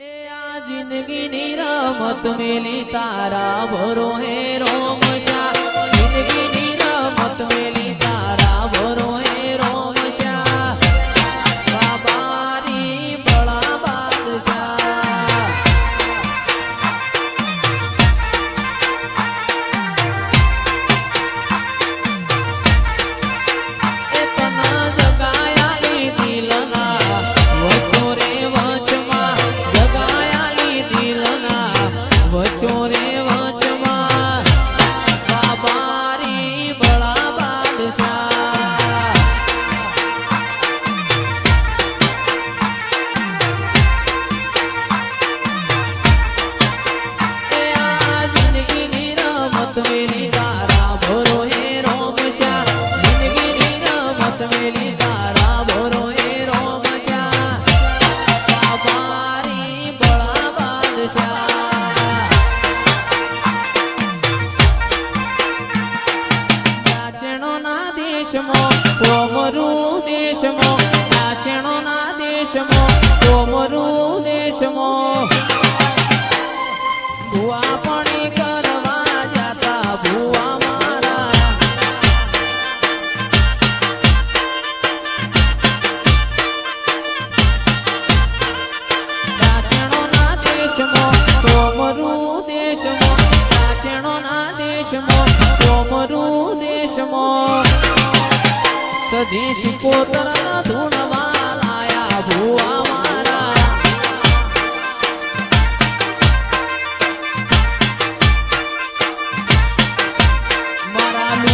જિંદગીની રમત મેલી તારા ભરો હે રોમ શાહ જિંદગીની રમત મેલી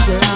girl.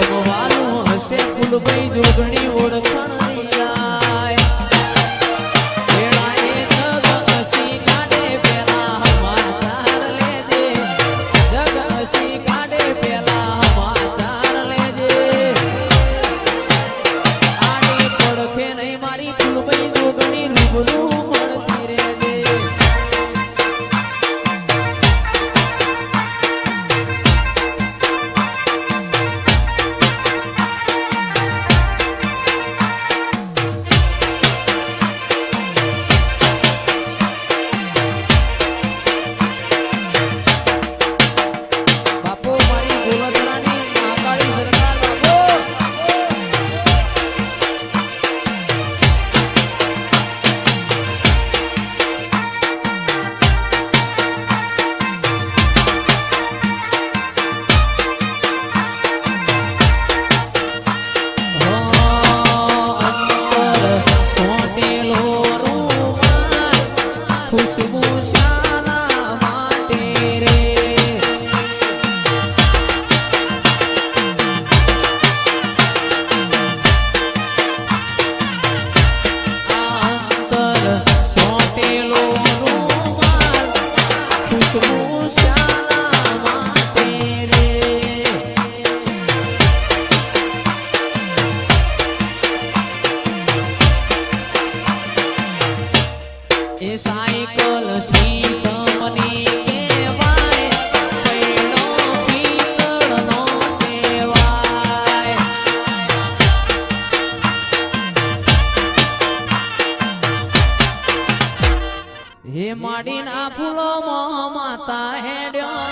સમવાનું હશે કુલભાઈ જોગણી ઓળખણ માડીના ફૂલો માતા હેડ્યો.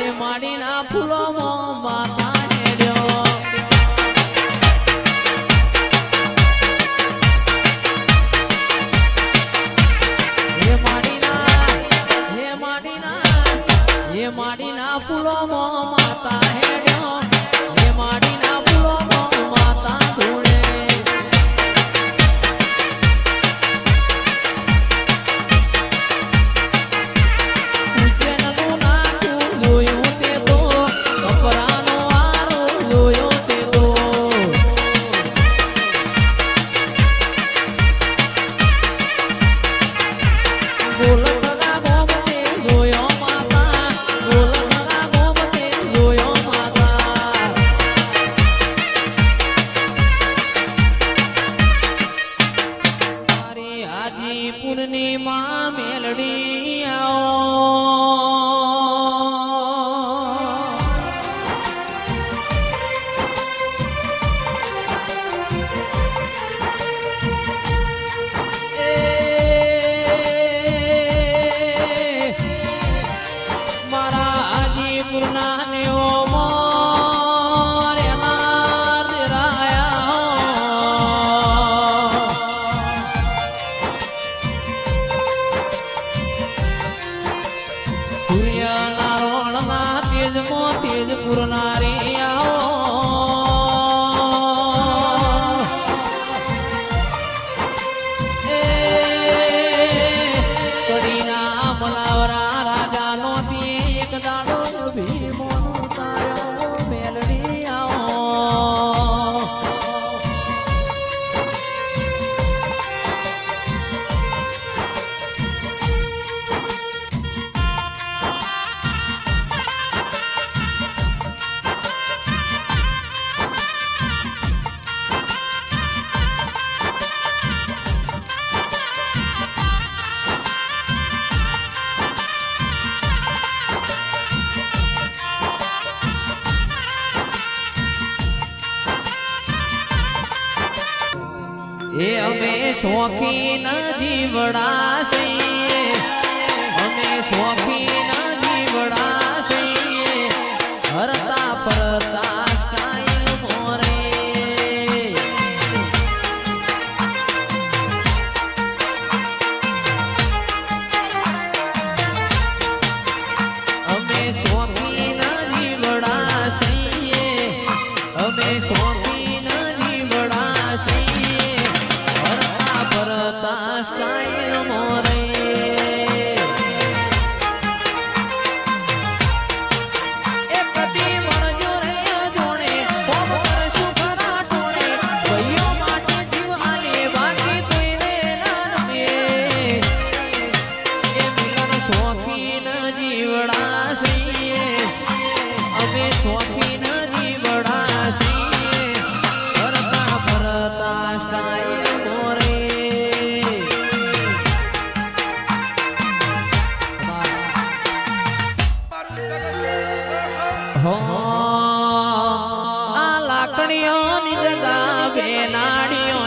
એ માડીના ફૂલો માતા ના શોખીન જીવડાશે. અમે શોખીન લાકડીઓ ની જગા બેલાડીઓ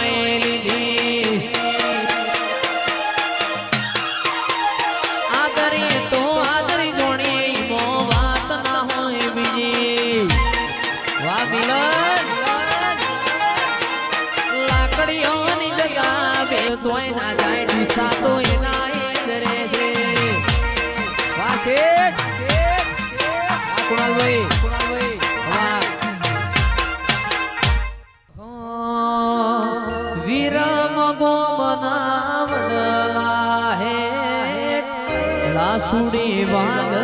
સુડી વાગ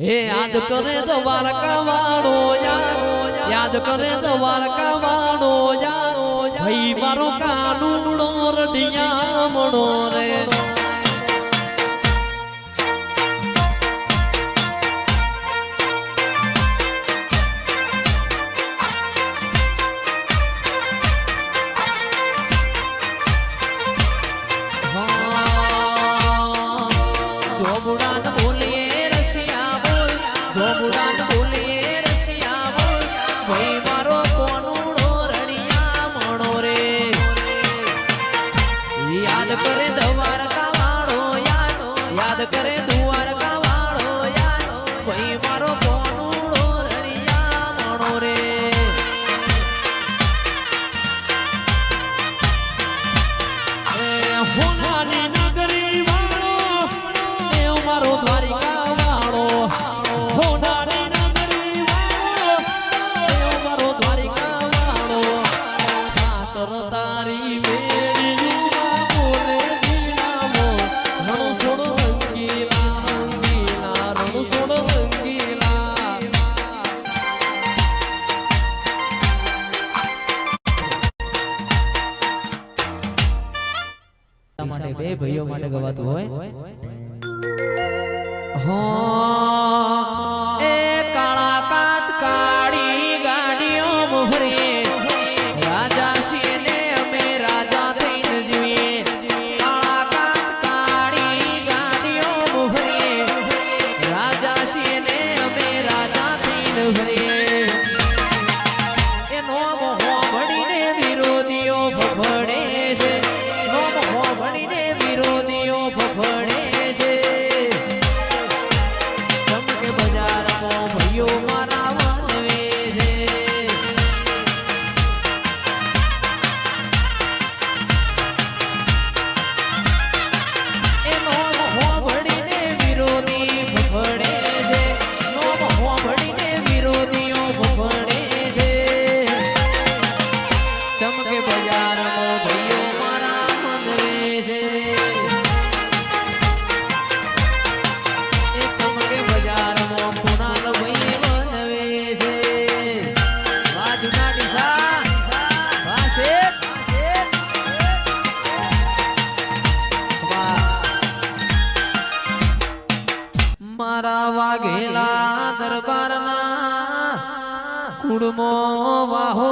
હે યાદ કરે દ્વારકા વાળો યાદ કરે દ્વારકા વાળો ભાઈ મારો કાનું રઢિયા મણો રે. માટે બે ભાઈઓ માટે ગવાતું હોય. હો એ કાળા કાચ કાળી ગાડીઓ મોહરી. ભરી મારા વાઘેલા દરબારના કુડમો વાહો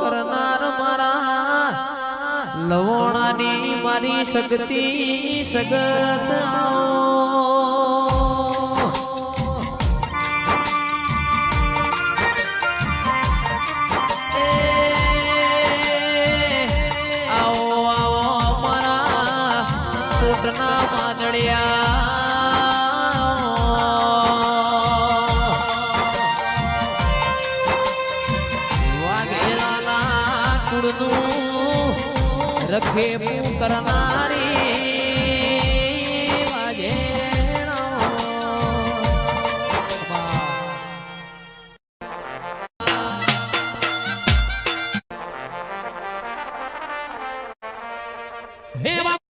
કરનાર મારા. લવણાની મારી શક્તિ સગત આવો. ના પાંદડિયા લખે હું કરનારી વાજે હે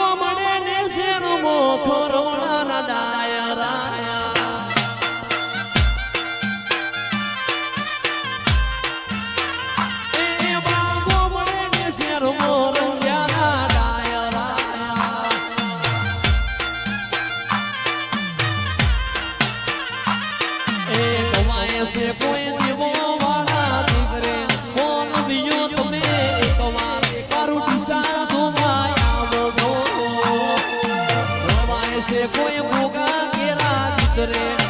Madre.